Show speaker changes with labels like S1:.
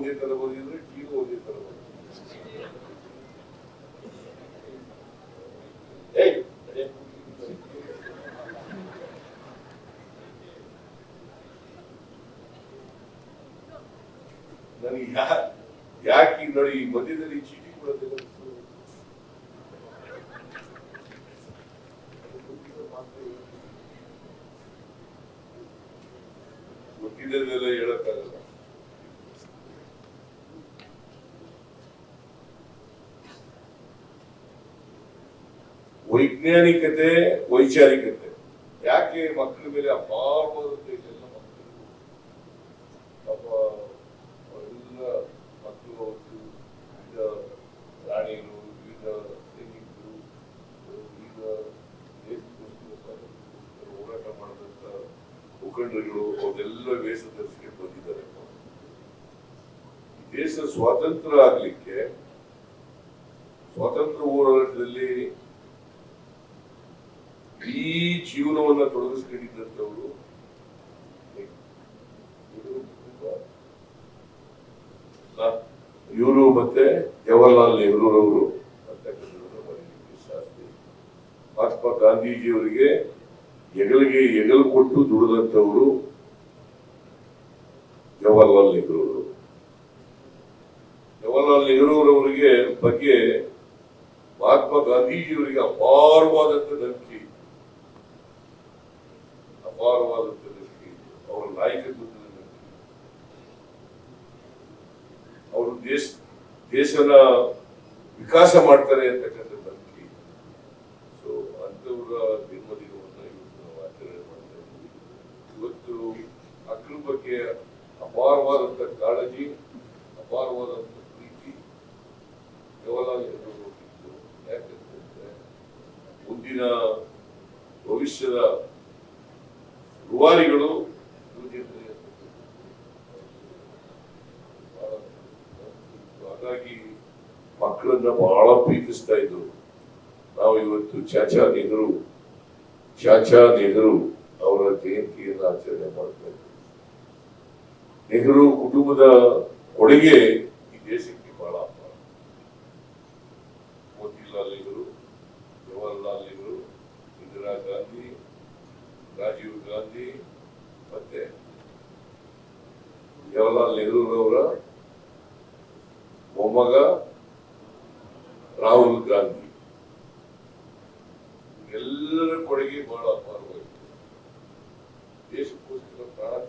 S1: ಒಂದೇ ತರ ಬಂದಿದ್ರೆ ಟೀನು ಒಂದೇ ತರ. ನನಗೆ ಯಾಕೆ ಈಗ ನೋಡಿ ಈ ಮಧ್ಯದಲ್ಲಿ ಚೀಟಿ ಕೂಡ ಗೊತ್ತಿದ್ದೆಲ್ಲ ಹೇಳಕ್ಕಾಗಲ್ಲ. ವೈಜ್ಞಾನಿಕತೆ, ವೈಚಾರಿಕತೆ. ಯಾಕೆ ಮಕ್ಕಳ ಮೇಲೆ ಅಪಾರವಾದಂತೆ ಇದೆಲ್ಲ ಮಕ್ಕಳು ಪಾಪ, ಎಲ್ಲ ಮಕ್ಕಳು ಅವತ್ತು ವಿವಿಧ ಪ್ರಾಣಿಗಳು, ವಿವಿಧ ಸೈನಿಕರು, ವಿವಿಧ ದೇಶಕ್ಕೋಸ್ಕರ ಹೋರಾಟ ಮಾಡಿದಂತ ಮುಖಂಡರುಗಳು ಅವರೆಲ್ಲ ವೇಷ ಧರಿಸಿಕೊಂಡು ಬಂದಿದ್ದಾರೆ. ದೇಶ ಸ್ವಾತಂತ್ರ್ಯ ಆಗ್ಲಿಕ್ಕೆ, ಸ್ವಾತಂತ್ರ್ಯ ಹೋರಾಟದಲ್ಲಿ ಜೀವನವನ್ನ ತೊಡಗಿಸ್ಕೊಂಡಿದ್ದಂಥವ್ರು ಇವರು ಮತ್ತೆ ಜವಾಹರ್ಲಾಲ್ ನೆಹರೂರವರು ಅವರು. ಮಹಾತ್ಮ ಗಾಂಧೀಜಿಯವರಿಗೆ ಹೆಗಲಿಗೆ ಹೆಗಲು ಕೊಟ್ಟು ದುಡಿದಂಥವರು ಜವಾಹರ್ಲಾಲ್ ನೆಹರು ಜವಾಹರ್ಲಾಲ್ ನೆಹರೂರವರಿಗೆ ಬಗ್ಗೆ ಮಹಾತ್ಮ ಗಾಂಧೀಜಿಯವರಿಗೆ ಅಪಾರವಾದಂತ ನಂಬಿಕೆ ಇತ್ತು. ಅವರ ನಾಯಕತ್ವದ ನಂಬಿಕೆ ಇತ್ತು. ಅವರು ದೇಶ ದೇಶನ ವಿಕಾಸ ಮಾಡ್ತಾರೆ ಅಂತಕ್ಕಂಥ ನಂಬಿಕೆ ಇತ್ತು. ಸೊ ಅಂತವರ ಜನ್ಮದಿನವನ್ನು ಇವತ್ತು ನಾವು ಆಚರಣೆ ಮಾಡ್ತಾ ಇವತ್ತು ಮಕ್ಕಳ ಬಗ್ಗೆ ಅಪಾರವಾದಂಥ ಕಾಳಜಿ ಅಪಾರವಾದಂತ ಪ್ರೀತಿ ಕೇವಲ ಇತ್ತು ಯಾಕಂತಂದ್ರೆ ಮುಂದಿನ ಭವಿಷ್ಯದ ಬಹಳ ಹಾಗಾಗಿ ಮಕ್ಕಳನ್ನ ಬಹಳ ಪ್ರೀತಿಸ್ತಾ ಇದ್ರು. ನಾವು ಇವತ್ತು ಚಾಚಾ ನೆಹರು ಚಾಚಾ ನೆಹರು ಅವರ ಜಯಂತಿಯನ್ನು ಆಚರಣೆ ಮಾಡ್ತಾ ಇದ್ರು ನೆಹರು ಕುಟುಂಬದ ಕೊಡುಗೆ ಈ ದೇಶಕ್ಕೆ ಬಹಳ ಮೋತಿಲಾಲ್ ನೆಹರು ರಾಜೀವ್ ಗಾಂಧಿ ಮತ್ತೆ ಜವಾಹರ್ಲಾಲ್ ಅವರ ಮೊಮ್ಮಗ ರಾಹುಲ್ ಗಾಂಧಿ. ಎಲ್ಲರ ಕೊಡುಗೆ ಬಹಳ ಅಪಾರವಾಗಿದೆ ದೇಶಕ್ಕೋಸ್ಕರ ಪ್ರಾಣ